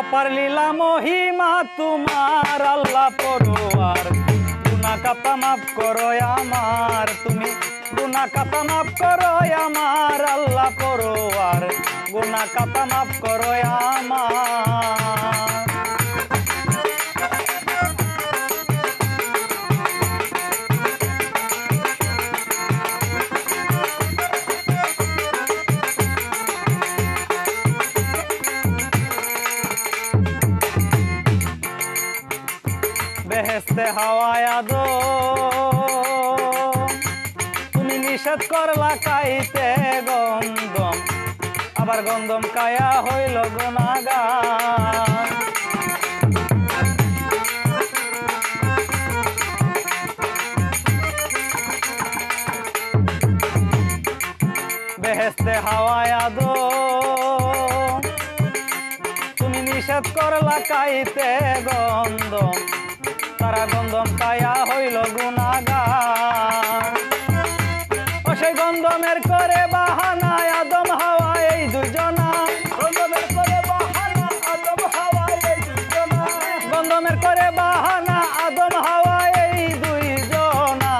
অপার লীলা মহিমা, তোমার আল্লাহ পরোয়ার। গুনা কাতা মাফ করো আমার, তুমি গুনা কাতা মাফ করো আমার আল্লাহ পরোয়ার। গুনা কাতা মাফ করো আমার। বেহেস্তে হাওয়ায় আদো তুমি নিষেধ করলা কাইতে গন্ধম, আবার গন্ধম কায়া হইল গুনাগান বেহেস্তে হাওয়ায় আদো তুমি নিষেধ করলা কাইতে গন্ধম তারা গন্ধম কায়া হইল গুনাগান ও সেই গন্ধমের করে বাহানা আদম হাওয়া এই দুজনা। গন্ধমের করে বাহানা আদম হাওয়া এই দুজনা। গন্ধমের করে বাহানা আদম হাওয়া এই দুইজনা।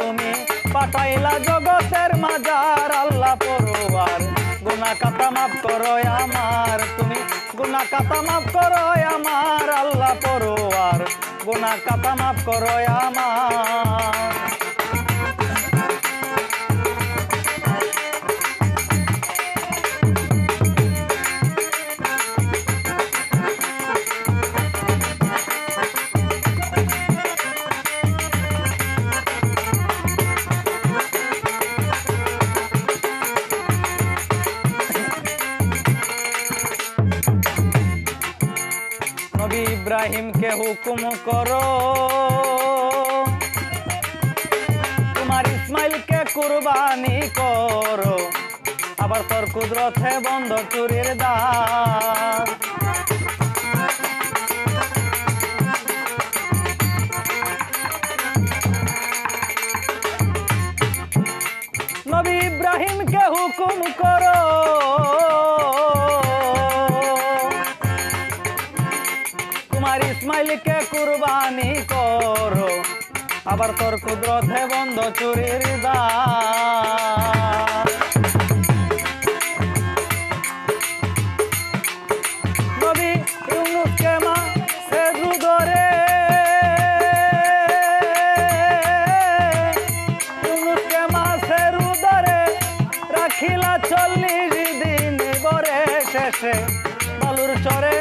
তুমি পাঠাইলা জগতের মাজার, আল্লাহ পড়ুয়ার গুনা কাতা মাফ করো আমার। তুমি গুনা কাতা মাফ করো আমার, আল্লাহ পড়ুয়ার গুনা কাতা মাফ করো আমার নবী ইব্রাহিমকে হুকুম করো। তোমার ইসমাইলকে কুরবানি করো। আবার তোর কুদরতে বন্ধ চুরির দ্বার নবী ইব্রাহিমকে হুকুম করো। তোমার ইসমাইলকে কুরবানি করো। আবার তোর কুদরতে বন্ধ চুরির বরে শেষে। বালুর চরে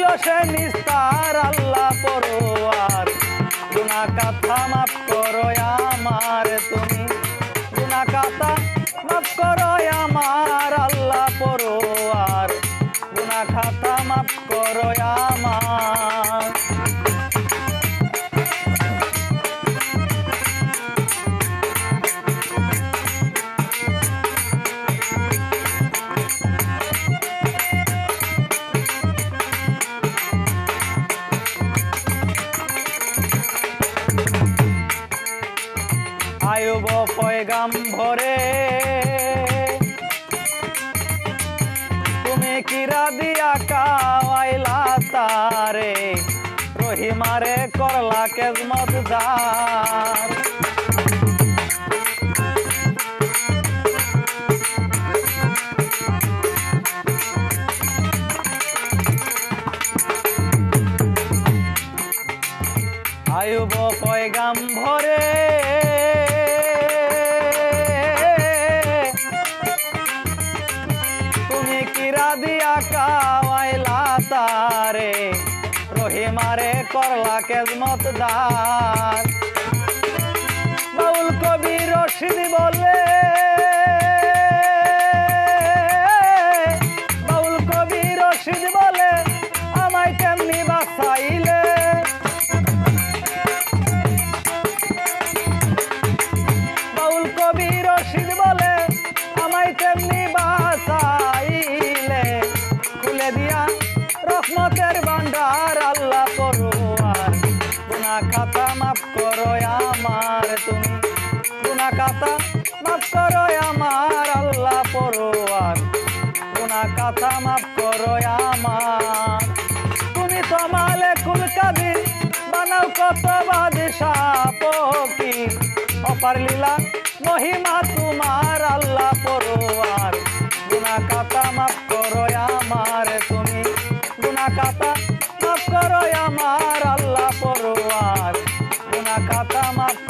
পাইল সে নিস্তার আল্লাহ পরোয়ার। কথা মাফ করো পয়গাম ভরে তুমি কিরা দিয়া কাওয়াইলা তারে? রহিমারে করলা কেজমত দার আয়ুব পয়গাম ভরে কিরা দিয়া কাওয়াইলা তারে রহিমারে করলা কেজমত দার বাউল কবি রশিদ বলে ভান্ডার, আল্লাহ পরোয়ার। গুনা খাতা মাফ করো আমার তুমি। গুনা খাতা মাফ করো আমার, আল্লাহ পরোয়ার। গুনা খাতা মাফ করো আমার। তুমি তো মালেকুল কাদির বানাও কত পকি অপার লীলা, মহিমা তোমার, আল্লাহ পরোয়ার। গুনা খাতা মাফ করো আমার তুমি। কাটা মাছ